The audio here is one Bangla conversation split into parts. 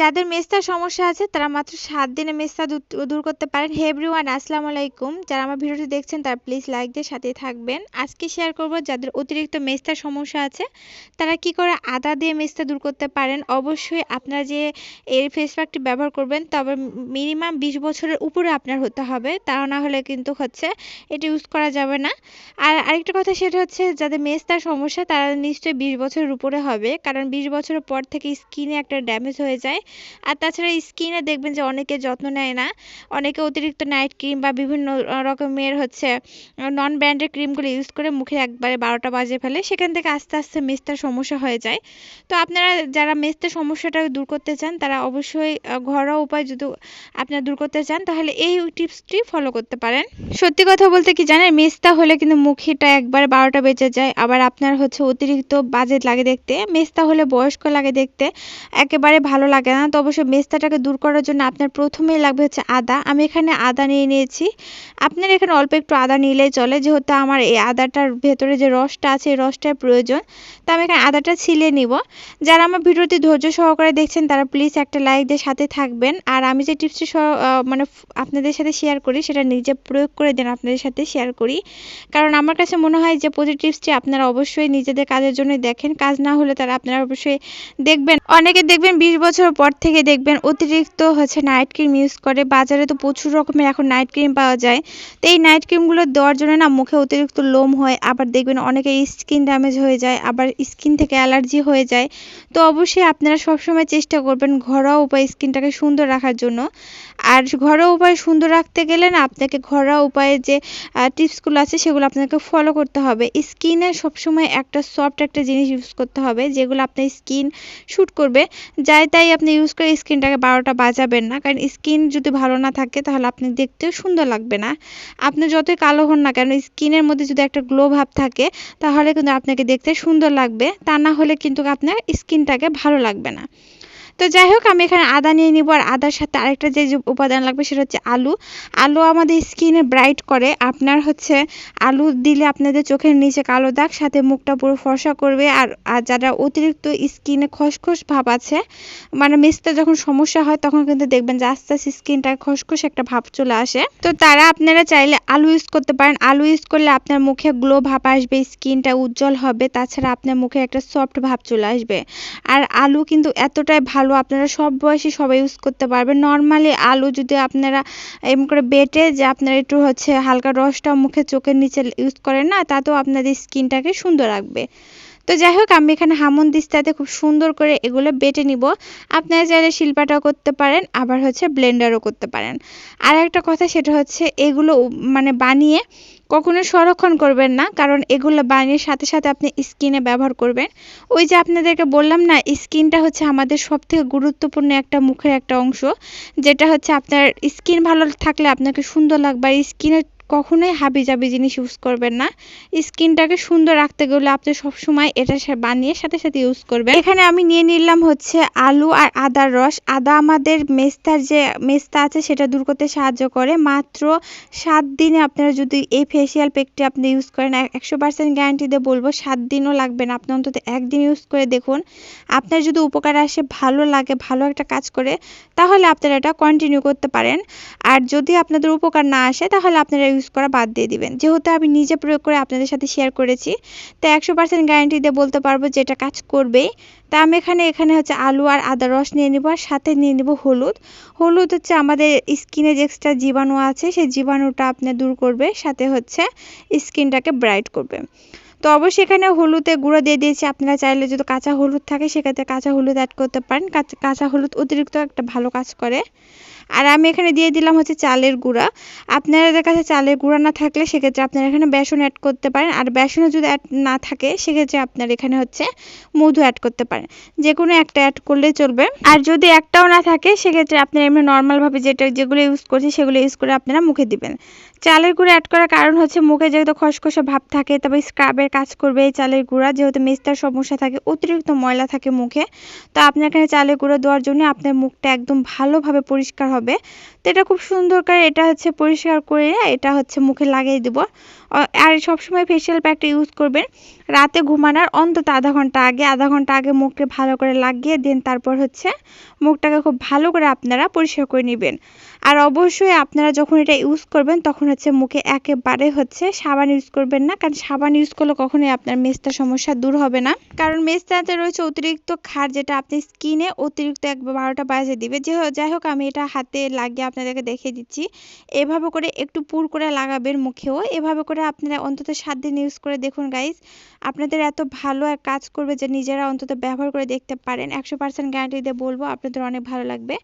যাদের মেস্তার সমস্যা আছে, তারা মাত্র সাত দিনে মেস্তা দূর করতে পারেন। হে এভরিওয়ান আসসালামু আলাইকুম। যারা আমার ভিডিওটি দেখছেন, তারা প্লিজ লাইক দিয়ে সাথেই থাকবেন। আজকে শেয়ার করব যাদের অতিরিক্ত মেস্তার সমস্যা আছে, তারা কি করে আদা দিয়ে মেস্তা দূর করতে পারেন? অবশ্যই আপনারা যে এর ফেস প্যাকটি ব্যবহার করবেন, তবে মিনিমাম বিশ বছরের উপরে আপনার হতে হবে। তা না হলে কিন্তু হচ্ছে এটি ইউজ করা যাবে না। আর আরেকটা কথা সেটা হচ্ছে, যাদের মেস্তার সমস্যা, তারা নিশ্চয়ই বিশ বছরের উপরে হবে। কারণ বিশ বছরের পর থেকে স্কিনে একটা ড্যামেজ হয়ে যায়। আর তাছাড়া স্কিনে দেখবেন যে অনেকে যত্ন নেয় না। অনেকে অতিরিক্ত নাইট ক্রিম বা বিভিন্ন রকমের হচ্ছে নন ব্র্যান্ডের ক্রিমগুলো ইউজ করে মুখে একবারে বারোটা বাজে ফেলে, সেখান থেকে আস্তে আস্তে মেস্তার সমস্যা হয়ে যায়। তো আপনারা যারা মেস্তার সমস্যাটা দূর করতে চান, তারা অবশ্যই ঘরোয়া উপায় যদি আপনারা দূর করতে চান, তাহলে এই টিপসটি ফলো করতে পারেন। সত্যি কথা বলতে কি জানেন, মেস্তা হলে কিন্তু মুখেটা একবার বারোটা বেঁচে যায়। আবার আপনার হচ্ছে অতিরিক্ত বাজেট লাগে দেখতে, মেস্তা হলে বয়স্ক লাগে দেখতে, একেবারে ভালো লাগে না। তো অবশ্যই মেস্তাটাকে দূর করার জন্য আপনার প্রথমেই লাগবে হচ্ছে আদা। আমি এখানে আদা নিয়ে নিয়েছি। আপনার এখানে অল্প একটু আদা নিলেই চলে। যেহেতু আমার এই আদাটার ভেতরে যে রসটা আছে, এই রসটার প্রয়োজন। তো আমি এখানে আদাটা ছিলে নিব। যারা আমার ভিডিওটি ধৈর্য সহকারে দেখছেন, তারা প্লিজ একটা লাইক দিয়ে সাথে থাকবেন। আর আমি যে টিপসটি মানে আপনাদের সাথে শেয়ার করি, সেটা নিজে প্রয়োগ করে দেন আপনাদের সাথে শেয়ার করি। কারণ আমার কাছে মনে হয় যে প্রতি টিপসটি আপনারা অবশ্যই নিজেদের কাজের জন্য দেখেন। কাজ না হলে তারা আপনারা অবশ্যই দেখবেন। অনেকে দেখবেন বিশ বছর পর থেকে দেখবেন অতিরিক্ত হচ্ছে নাইট ক্রিম ইউজ করে। বাজারে তো প্রচুর রকমের এখন নাইট ক্রিম পাওয়া যায়। তো এই নাইট ক্রিমগুলো দেওয়ার জন্য না মুখে অতিরিক্ত লোম হয়, আবার দেখবেন অনেকের স্কিন ড্যামেজ হয়ে যায়, আবার স্কিন থেকে অ্যালার্জি হয়ে যায়। তো অবশ্যই আপনারা সবসময় চেষ্টা করবেন ঘরোয়া উপায় স্কিনটাকে সুন্দর রাখার জন্য। আর ঘরোয়া উপায় সুন্দর রাখতে গেলে না আপনাকে ঘরোয়া উপায়ে যে টিপসগুলো আছে সেগুলো আপনাকে ফলো করতে হবে। স্কিনে সবসময় একটা সফট একটা জিনিস ইউজ করতে হবে, যেগুলো আপনার স্কিন শ্যুট করবে। যাই তাই আপনি ইউজ করে স্কিনটাকে বারোটা বাজাবেন না। কারণ স্কিন যদি ভালো না থাকে, তাহলে আপনি দেখতেও সুন্দর লাগবে না। আপনি যতই কালো হন না কেন, স্কিনের মধ্যে যদি একটা গ্লো ভাব থাকে, তাহলে কিন্তু আপনাকে দেখতে সুন্দর লাগবে। তা না হলে কিন্তু আপনার স্কিনটাকে ভালো লাগবে না। তো যাই হোক, আমি এখানে আদা নিয়ে নিব আর আদার সাথে আরেকটা যে উপাদান লাগবে সেটা হচ্ছে আলু। আলু আমাদের স্কিনে ব্রাইট করে। আপনার হচ্ছে আলু দিলে আপনাদের চোখের নিচে কালো দাগ, সাথে মুখটা পুরো ফর্সা করবে আর যারা অতিরিক্ত স্কিনে খসখস ভাব আছে মানে মেসতে যখন সমস্যা হয়, তখন কিন্তু দেখবেন যে আস্তে আস্তে স্কিনটা খসখস একটা ভাব চলে আসে। তো তারা আপনারা চাইলে আলু ইউজ করতে পারেন। আলু ইউজ করলে আপনার মুখে গ্লো ভাব আসবে স্কিনটা উজ্জ্বল হবে। তাছাড়া আপনার মুখে একটা সফট ভাব চলে আসবে। আর আলু কিন্তু এতটাই ভালো আলু আপনারা সব বয়সী সবাই ইউজ করতে পারবেন। নর্মালি আলু যদি আপনারা এম করে বেটে যে আপনারা একটু হচ্ছে হালকা রসটা মুখে চোখের নিচে ইউজ করেন না, তাতেও আপনাদের স্কিনটাকে সুন্দর রাখবে। তো যাই হোক, আমি এখানে হামন দিস্তাতে খুব সুন্দর করে এগুলো বেটে নিব। আপনারা চাইলে শিল্পাটাও করতে পারেন, আবার হচ্ছে ব্লেন্ডারও করতে পারেন। আর একটা কথা সেটা হচ্ছে, এগুলো মানে বানিয়ে কখনো সংরক্ষণ করবেন না, কারণ এগুলো বানিয়ে সাথে সাথে আপনি স্কিনে ব্যবহার করবেন। ওই যে আপনাদেরকে বললাম না, স্কিনটা হচ্ছে আমাদের সব থেকে গুরুত্বপূর্ণ একটা মুখের একটা অংশ, যেটা হচ্ছে আপনার স্কিন ভালো থাকলে আপনাকে সুন্দর লাগবে, আর স্কিনের কখনোই হাবি জাবি জিনিস ইউজ করবেন না। স্কিনটাকে সুন্দর রাখতে গেলে আপনি সবসময় এটা বানিয়ে সাথে সাথে ইউজ করবেন। এখানে আমি নিয়ে নিলাম হচ্ছে আলু আর আদার রস। আদা আমাদের মেস্তার যে মেস্তা আছে সেটা দূর করতে সাহায্য করে। মাত্র সাত দিনে আপনারা যদি এই ফেসিয়াল প্যাকটি আপনি ইউজ করেন একশো পার্সেন্ট গ্যারান্টি দিয়ে বলব, সাত দিনও লাগবে না। আপনি অন্তত একদিন ইউজ করে দেখুন। আপনার যদি উপকার আসে, ভালো লাগে, ভালো একটা কাজ করে, তাহলে আপনারা এটা কন্টিনিউ করতে পারেন। আর যদি আপনাদের উপকার না আসে, তাহলে আপনারা ইউজ করা বাদ দিয়ে দিবেন। যেহেতু আমি নিজে প্রয়োগ করে আপনাদের সাথে শেয়ার করেছি, তো একশো পার্সেন্ট গ্যারান্টি দিয়ে বলতে পারব যে এটা কাজ করবেই। তা আমি এখানে এখানে হচ্ছে আলু আর আদা রস নিয়ে নিব আর সাথে নিয়ে নিব হলুদ। হলুদ হচ্ছে আমাদের স্কিনে যে এক্সট্রা জীবাণু আছে, সেই জীবাণুটা আপনি দূর করবে, সাথে হচ্ছে স্কিনটাকে ব্রাইট করবে। তো অবশ্যই এখানে হলুদে গুঁড়ো দিয়ে দিয়েছি। আপনারা চাইলে যদি কাঁচা হলুদ থাকে, সেক্ষেত্রে কাঁচা হলুদ অ্যাড করতে পারেন। কাঁচা হলুদ অতিরিক্ত একটা ভালো কাজ করে। আর আমি এখানে দিয়ে দিলাম হচ্ছে চালের গুঁড়া। আপনাদের কাছে চালের গুঁড়া না থাকলে সেক্ষেত্রে আপনারা এখানে বেসন অ্যাড করতে পারেন। আর বেসনও যদি অ্যাড না থাকে, সেক্ষেত্রে আপনার এখানে হচ্ছে মধু অ্যাড করতে পারেন। যে কোনো একটা অ্যাড করলেই চলবে। আর যদি একটাও না থাকে, সেক্ষেত্রে আপনারা এমনি নর্মালভাবে যেটা, যেগুলো ইউজ করছি, সেগুলো ইউজ করে আপনারা মুখে দিবেন। চালের গুঁড়ো অ্যাড করার কারণ হচ্ছে মুখে যেহেতু খসখসে ভাব থাকে তবে স্ক্রাবের কাজ করবে এই চালের গুঁড়া। যেহেতু মেস্তার সমস্যা থাকে, অতিরিক্ত ময়লা থাকে মুখে। তো আপনার এখানে চালের গুঁড়ো দেওয়ার জন্য আপনার মুখটা একদম ভালোভাবে পরিষ্কার হবে। তো এটা খুব সুন্দর করে এটা হচ্ছে পরিষ্কার করে এটা হচ্ছে মুখে লাগিয়ে দেব। আর সবসময় ফেসিয়াল প্যাকটা ইউজ করবেন। রাতে ঘুমানোর অন্তত আধা ঘণ্টা আগে, আধা ঘণ্টা আগে মুখকে ভালো করে লাগিয়ে, দেন তারপর হচ্ছে মুখটাকে খুব ভালো করে আপনারা পরিষ্কার করে নেবেন। আর অবশ্যই আপনারা যখন এটা ইউজ করবেন, তখন হচ্ছে মুখে একেবারে হচ্ছে সাবান ইউজ করবেন না, কারণ সাবান ইউজ করলে কখনোই আপনার মেস্তার সমস্যা দূর হবে না। কারণ মেস্তাতে রয়েছে অতিরিক্ত ক্ষার যেটা আপনি স্কিনে অতিরিক্ত এক বারোটা বাজে দিবে। যে যাই হোক, আমি এটা হাতে লাগিয়ে আপনাদেরকে দেখিয়ে দিচ্ছি। এভাবে করে একটু পুর করে লাগাবেন মুখেও। এভাবে করে আপনারা অন্তত সাত দিন ইউজ করে দেখুন গাইজ আপনাদের এত ভালো এক কাজ করবে যে নিজেরা অন্তত ব্যবহার করে দেখতে পারেন। একশো পার্সেন্ট গ্যারান্টি দিয়ে বলব, আপনাদের অনেক ভালো লাগবে।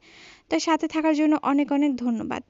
তো সাথে থাকার জন্য অনেক অনেক ধন্যবাদ।